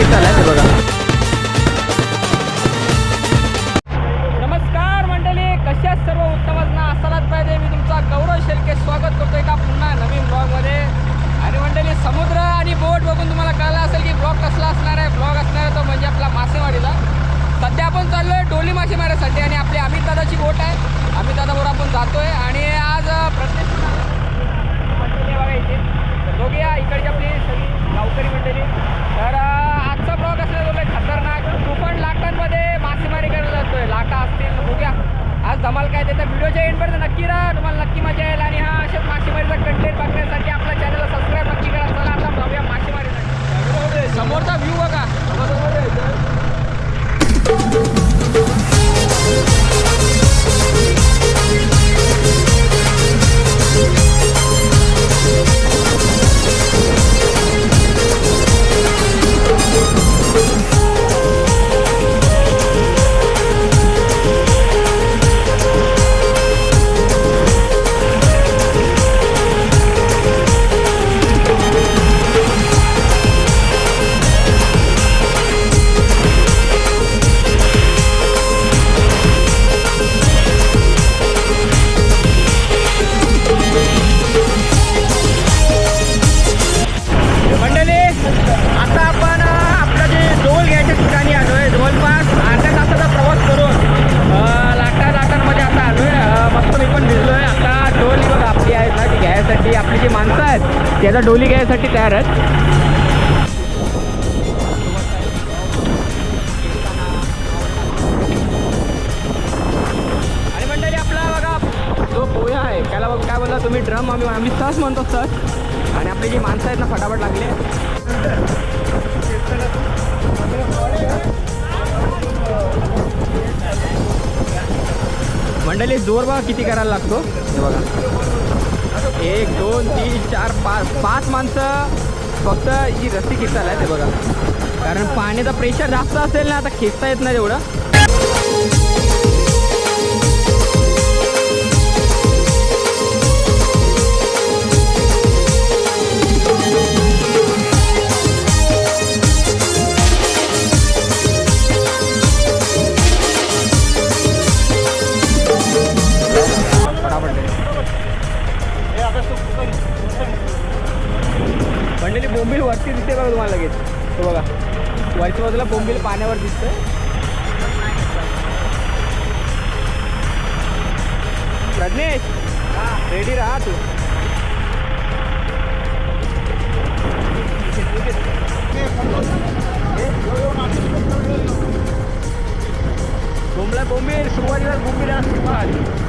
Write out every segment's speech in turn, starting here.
கிட்டலை जी माणसं आहेत त्याचा डोली घ्यायसाठी तयार आहेत. आणि मंडळी आपला बघा जो पोहे आहे त्याला बघ काय बोलला तुम्ही? ड्रम आम्ही आम्ही सहज म्हणतो सहज आणि आपली जी माणसं आहेत ना फटाफट लागले मंडळी जोर बघा किती करायला लागतो? बघा. एक दोन तीन चार पाच पाच माणसं फक्त जी रस्सी खिचायला आहे ते बघा. कारण पाण्याचा प्रेशर जास्त असेल ना आता खेचता येत नाही एवढं बोंबील वरती दिसते बघा तुम्हाला लगेच. तो बघा. वरच्या बाजूला बोंबील पाण्यावर दिसतंय. प्रज्ञेश रेडी राहा तू. बोंबला बोंबील सुरुवातीला बोंबील सुरुवात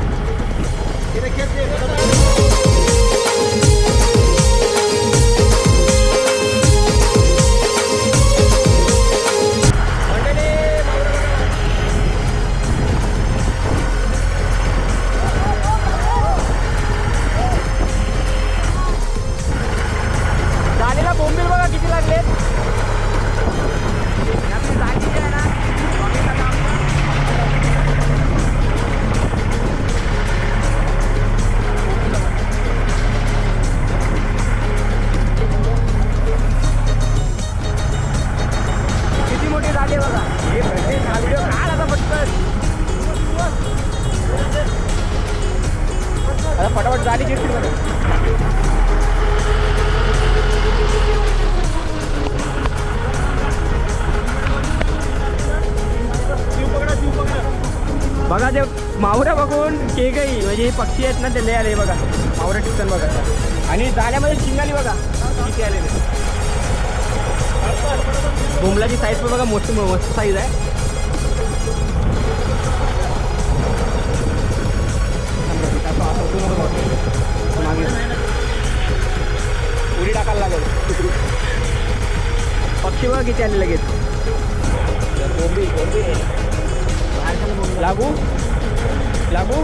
पक्षी आहेत ना ते लय आले बघा. मावरा टिकन बघा. आणि जाण्यामध्ये शिंगाली बघा. किती आलेले बोमलाची साईज पण बघा मोठी मस्त साईज आहे. उडी टाकायला लागेल. पक्षी बघा किती आले लगेच. लागू. लागू.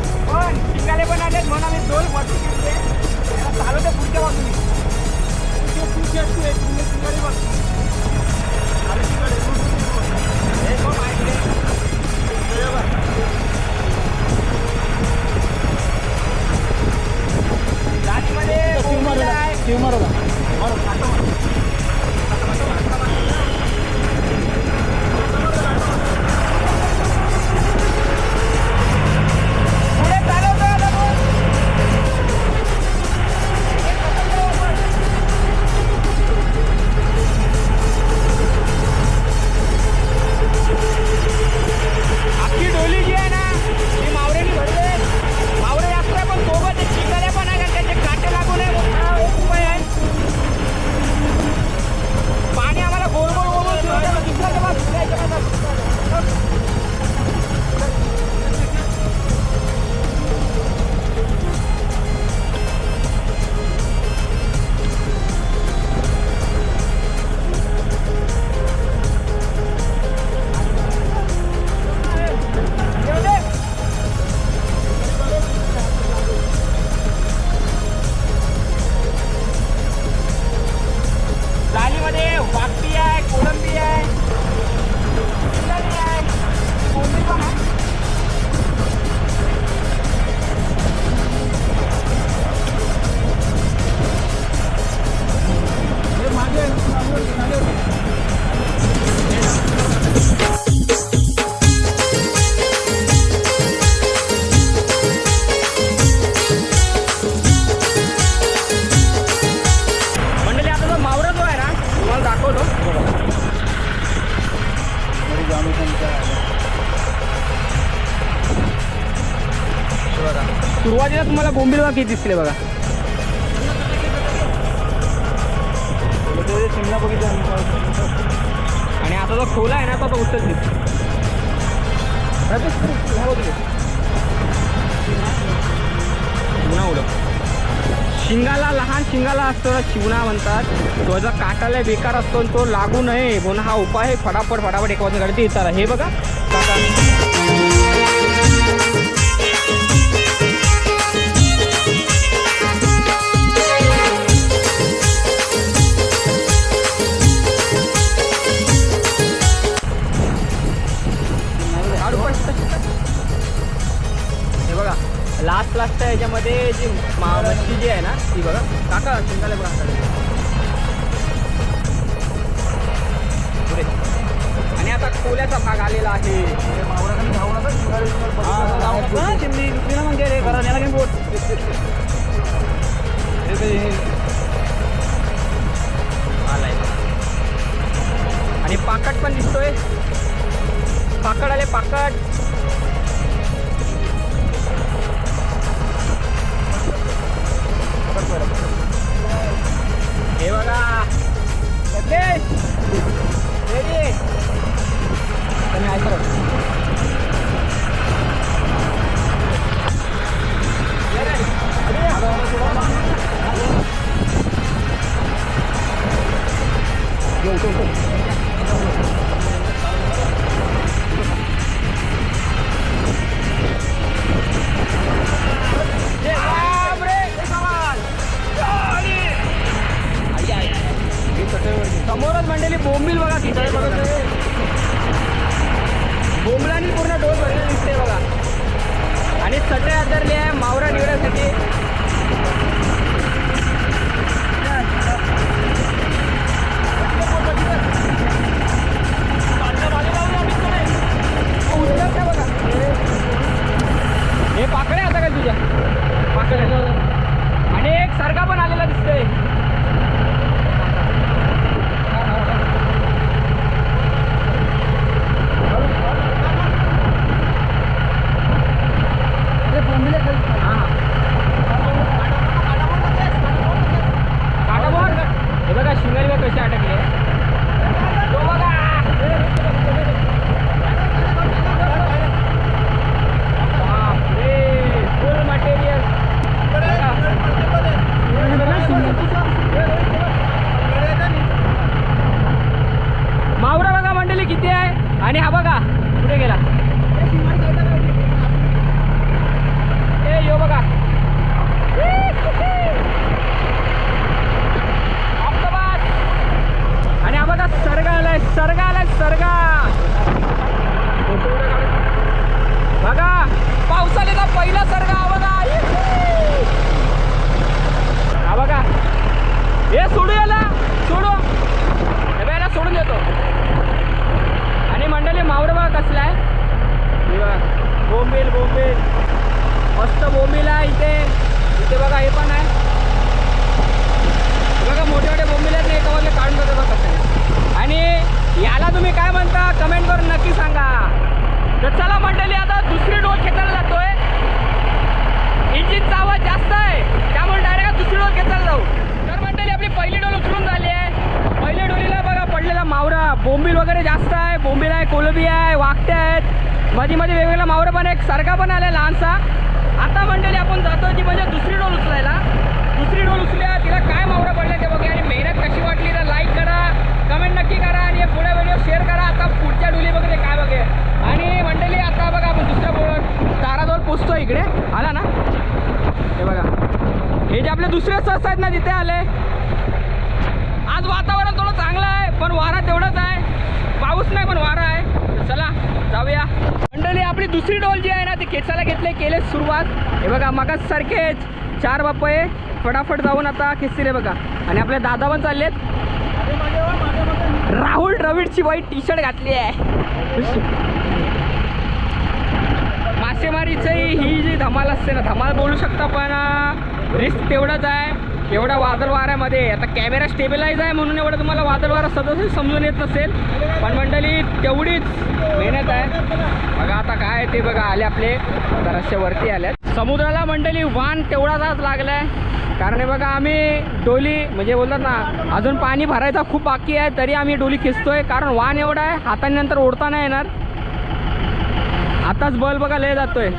કાલે પણ આજે મને દોલ મળતી છે ચાલો તો પૂછ્યા વાતું નહીં પૂછ્યા શું એ તમને સિંગારી વાતું ટ્યુમર ટ્યુમર મારો ખાતો મારો ખાતો મારો शंभर रुपये पीस दिसले बघा. शिमला बघितलं आणि आता जो खोला आहे ना तो तो उत्तर शिवना उडव. शिंगाला लहान शिंगाला असतो ना शिवना म्हणतात. तो जर काटाला बेकार असतो तो लागू नये. म्हणून हा उपाय फटाफट फटाफट एक वाजून गाडी येतात. हे बघा. असतं याच्यामध्ये जी मा जी आहे ना ती बघा. काका चिंताले बघा आणि आता कोल्याचा भाग आलेला आहे. आणि पाकट पण दिसतोय. पाकड आले पाकट. हे बघा. रेडी. तुम्ही ऐकलं हे सोडू याला. सोडू. हे बघ, याला सोडून देतो. आणि मंडळी मावरं बघा कसला आहे. बोंबील बोंबील. मस्त बोंबील आहे इथे. इथे बघा हे पण आहे. बघा मोठे मोठे बोंबील आहेत एका बाजूला काढून देतो बघा कसं आहे. आणि याला तुम्ही काय म्हणता? कमेंट करून नक्की सांगा. तर चला मंडळी आता दुसरी डोस खेचायला जातोय. इंजिनचा आवाज जास्त आहे. त्यामुळे डायरेक्ट दुसरी डोस खेचायला जाऊ. पहिली डोल उचलून झाली आहे. पहिल्या डोलीला बघा पडलेला मावरा. बोंबील वगैरे जास्त आहे. बोंबील आहे कोलबी आहे वागते आहेत. मध्ये मध्ये वेगवेगळा मावरा पण आहे एक सारखा पण आला लहानसा. आता मंडळी आपण जातो ती म्हणजे दुसरी डोल उचलायला. दुसरी डोल उचलूया. तिला काय मावडं पडलं ते बघा आणि मेहनत कशी वाटली तर लाईक करा. कमेंट नक्की करा आणि पुढे व्हिडिओ शेअर करा. आता पुढच्या डोली बघते काय बघे. आणि मंडळी आता बघा आपण दुसऱ्या बोल ताराजवळ पोचतो इकडे. आला ना? हे बघा. हे जे आपले दुसरे सस आहेत ना तिथे आले. आज वातावरण थोडं चांगलं आहे पण वारा तेवढाच आहे. पाऊस नाही पण वारा आहे. चला जाऊया. मंडळी आपली दुसरी डोल जी आहे ना ती खेचायला घेतले केले सुरुवात. हे बघा मगाच सारखेच चार बाप्पे फटाफट जाऊन आता खेचतील रे बघा. आणि आपले दादा पण चाललेत. राहुल द्रविडची वाईट टी शर्ट घातली आहे. मासेमारीची ही जी धमाल असते ना धमाल बोलू शकता पण रिस्क तेवढंच आहे. एवढा वादळ वाऱ्यामध्ये. आता कॅमेरा स्टेबिलाईज आहे म्हणून एवढं तुम्हाला वादळ वारा सदस्य समजून येत नसेल. पण मंडळी तेवढीच मेहनत आहे. बघा आता काय ते बघा आले आपले. जराशे वरती आल्यात. समुद्राला मंडळी वान तेवढाच आज लागलाय. कारण हे बघा आम्ही डोली म्हणजे बोलतात ना अजून पाणी भरायचा खूप बाकी आहे तरी आम्ही डोली खेचतोय. कारण वान एवढा आहे हाताने नंतर ओढता नाही येणार. आताच बल बघा लय जातोय.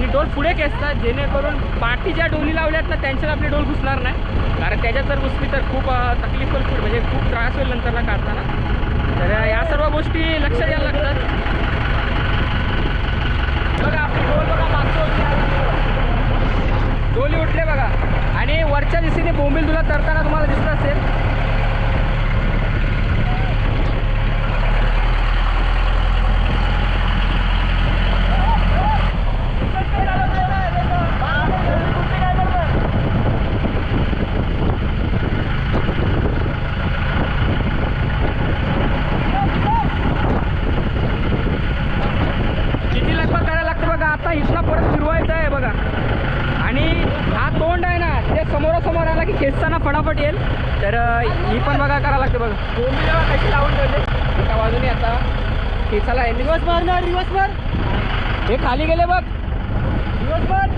आणि डोल पुढे खेचतात जेणेकरून पाठी ज्या डोली लावल्यात ना त्यांच्यात आपली डोल घुसणार नाही. कारण त्याच्यात जर घुसली तर खूप तकलीफ होईल पुढे म्हणजे खूप त्रास होईल नंतरला काढताना. तर या सर्व गोष्टी लक्ष द्यायला लागतात. बघा आपली डोल बघा मागतो डोली उठले बघा. आणि वरच्या दिशेने बोंबील तुला तरताना तुम्हाला दिसत असेल किती लगबग करायला लागतं बघा आता इथला परत फिरवायचं आहे बघा आणि हा तोंड आहे ना ते समोरासमोर आला की खेचताना येईल तर ही पण बघा करायला लागते बघा. बोंबी जेव्हा कशी लावून ठेवले एका बाजूने आता हे चला आहे दिवस मार ना दिवस मार हे खाली गेले बघ. दिवस मार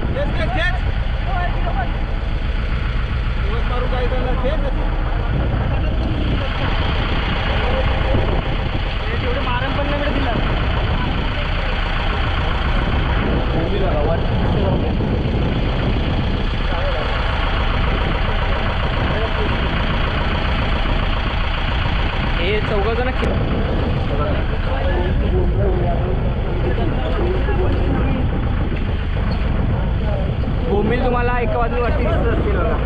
तेवढे मारण पण नाही दिला हे बोंबील तुम्हाला एका वाटते दिसत असतील बघा.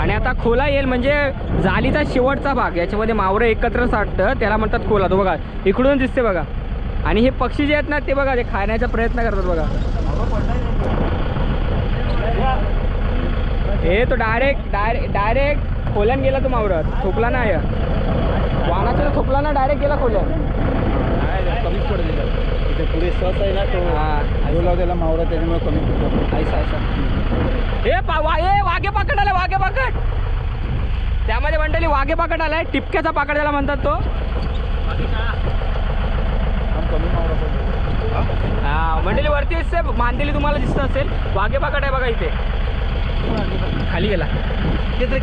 आणि आता खोला येईल म्हणजे जालीचा शेवटचा भाग याच्यामध्ये मावरं एकत्र साठतं त्याला म्हणतात खोला. तो बघा इकडून दिसते बघा. आणि हे पक्षी जे आहेत ना ते बघा ते खाण्याचा प्रयत्न करतात बघा. हे तो डायरेक्ट डायरेक्ट डायरेक्ट खोल्यान गेला तो मावरत थोपला नाही. वाहनाचा थोपला ना डायरेक्ट गेला खोल्यान कमीच पडले इथे पुढे सस आहे ना तो. हा. डोला त्याला मावरा त्याच्यामुळे कमी पडतो. ऐसा ऐसा हे पा वा हे वाघे पाकड आलाय वाघे पाकड त्यामध्ये मंडळी वाघे पाकड आलाय टिपक्याचा पाकड त्याला म्हणतात तो. कमी मावरा पडतो. हा मंडळी वरती असते मांदेली तुम्हाला दिसत असेल वाघे पाकड आहे बघा इथे. खाली गेला.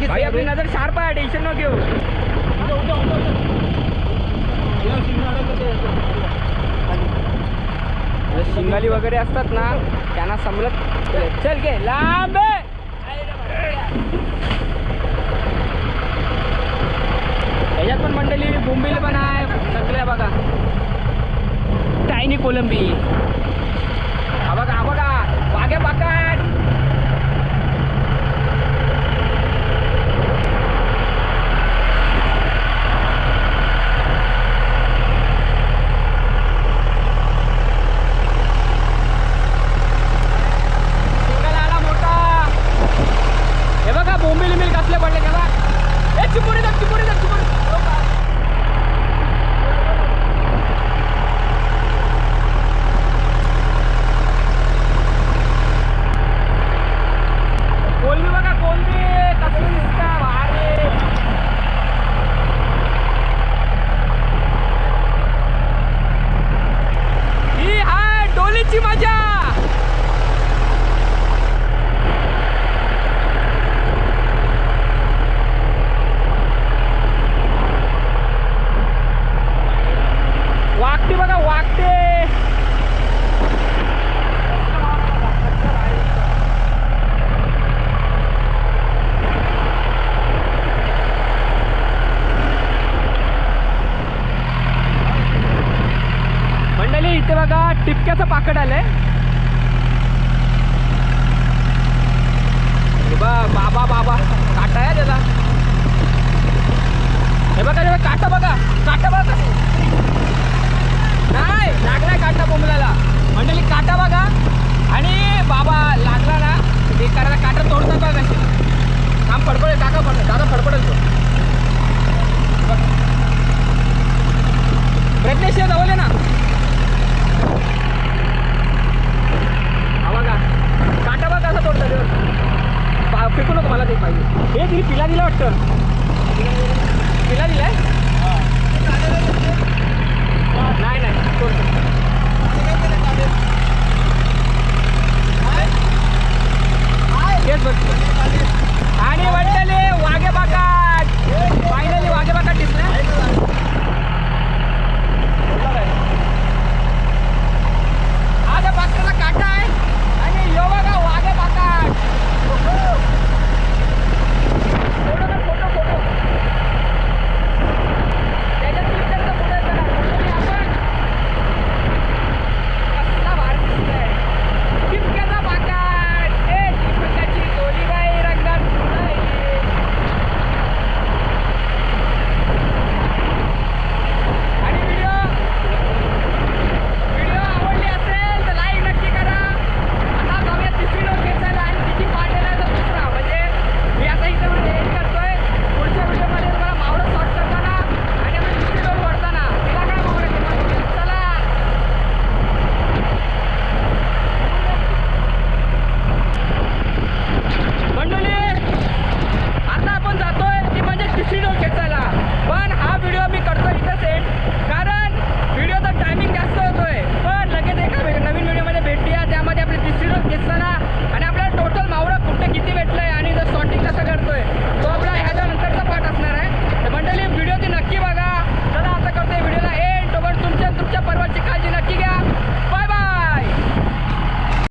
भाई आपली नजर शार्प आहे टेन्शन न घेऊ. शिंगाली वगैरे असतात ना त्यांना समजत चल घे लांब याच्यात पण मंडळी बोंबील पण आहे सगळ्या बघा. टायनी कोलंबी. हा बघा हा बघा. वाघ्या पाकाट सिंगल आला मोठा हे बघा बोंबील मिल कसले पडले त्याला ए चिपुरी जा चिपुरी जा चिपुरी हो का? कोलबी बघा कोलबी कसली दिसता भारी ही हाय डोलीची मजा वागते बघा वागते मंडळी इथे बघा टिपक्याचं पाकड आलंय. बाबा बाबा. काटा आहे त्याला हे बघा त्याला बघा, काटा बघा. काटा बघा नाही लागलाय काटा बोंबल्याला. मंडळी काटा बघा. आणि बाबा लागला ना ते करायला काटा तोडतात बघा कशी काम फडफडेल काका फड दादा फडफडेल तो. प्रज्ञेश जवळ आहे ना हा बघा काटा बघा कसा तोडतात हे बघ. पा- तुला ते पाहिजे. हे दिली पिला दिला वाटतं. पिला दिलाय? नाही नाही. तेच बघतो आणि वाटले वाघे बाकाट फायनली वाघे बाकाट दिसला. आता पात्राला काटा आहे.